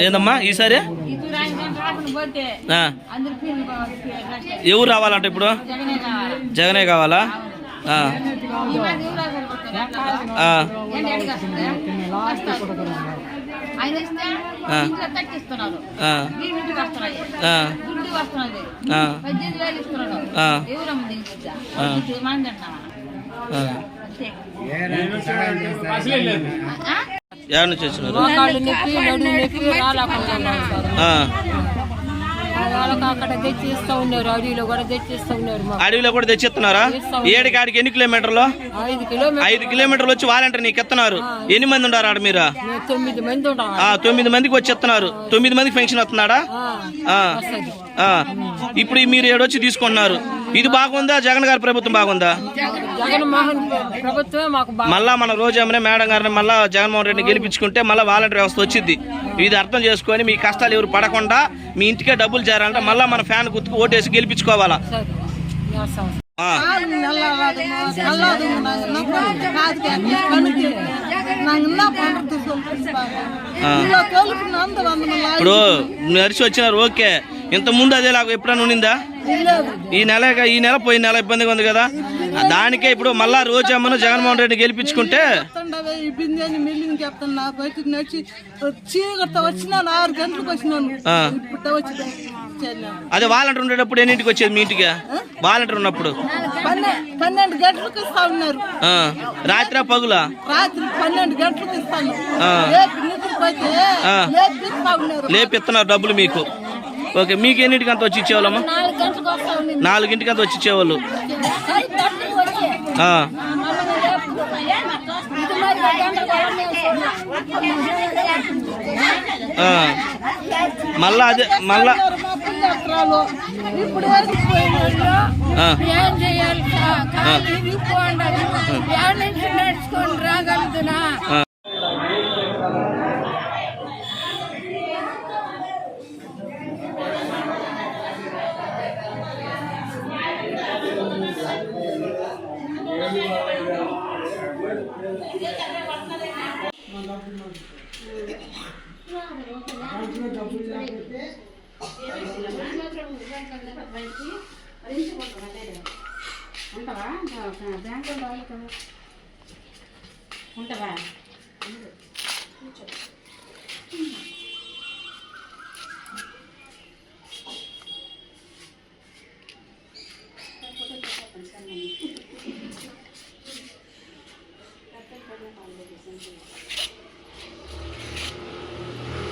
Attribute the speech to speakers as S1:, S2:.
S1: ఏందమ్మా ఈసారి? ఎవరు రావాలంట ఇప్పుడు?
S2: జగనే కావాలి? ఎవరు
S1: నుంచి వచ్చినారు?
S3: అడవిలో కూడా
S1: తెచ్చిస్తున్నారా? ఏడు కాడికి ఎన్ని కిలోమీటర్లు?
S3: ఐదు కిలోమీటర్
S1: ఐదు కిలోమీటర్లు వచ్చి వాలంటీర్ నీకు ఎత్తున్నారు. ఎన్ని మంది ఉన్నారు ఆడ మీరు?
S3: మేము తొమ్మిది
S1: మందికి వచ్చి ఎత్తున్నారు. తొమ్మిది మందికి పెన్షన్ వస్తున్నాడా. ఇప్పుడు మీరు ఏడొచ్చి తీసుకుంటున్నారు ఇది బాగుందా? జగన్ గారి ప్రభుత్వం బాగుందా? మళ్ళా మన రోజు మేడం గారిని మళ్ళా జగన్మోహన్ రెడ్డిని గెలిపించుకుంటే మళ్ళీ వాలంటీర్ వ్యవస్థ వచ్చింది ఇది అర్థం చేసుకొని మీ కష్టాలు ఎవరు పడకుండా మీ ఇంటికే డబ్బులు చేరాలంటే మళ్ళీ మన ఫ్యాన్ గుర్తుకు ఓటేసి గెలిపించుకోవాలా. ఇప్పుడు నడిచి వచ్చినారు ఓకే. ఇంత ముందు అదేలాగా ఎప్పుడైనా ఉండిందా? ఈ నెల ఈ నెల పోయిన నెల ఇబ్బందిగా ఉంది కదా. దానికే ఇప్పుడు మళ్ళా రోజమ్మను జగన్మోహన్ రెడ్డి గెలిపించుకుంటే. అదే వాలంటీర్ ఉండేటప్పుడు ఎన్నింటికి వచ్చేది మీ ఇంటికి? వాలంటీర్ ఉన్నప్పుడు?
S4: పన్నె పన్నెండు గంటలకు ఇస్తా ఉన్నారు.
S1: రాత్రా పగులా?
S4: రాత్రి పన్నెండు గంటలకు ఇస్తాను.
S1: లేపిస్తున్నారు డబ్బులు మీకు. ఓకే మీకు ఎన్నింటికి అంత వచ్చి ఇచ్చేవాళ్ళమ్మా? నాలుగింటికి అంత వచ్చి ఇచ్చేవాళ్ళు ఆ,
S2: ఇది మరి గంటలకు
S1: ఆ. మళ్ళా అదే మళ్ళా
S2: ఏం ఉంటావా? ఖాళీ ఇరుక్కోండి ఏడు ఉంటావా?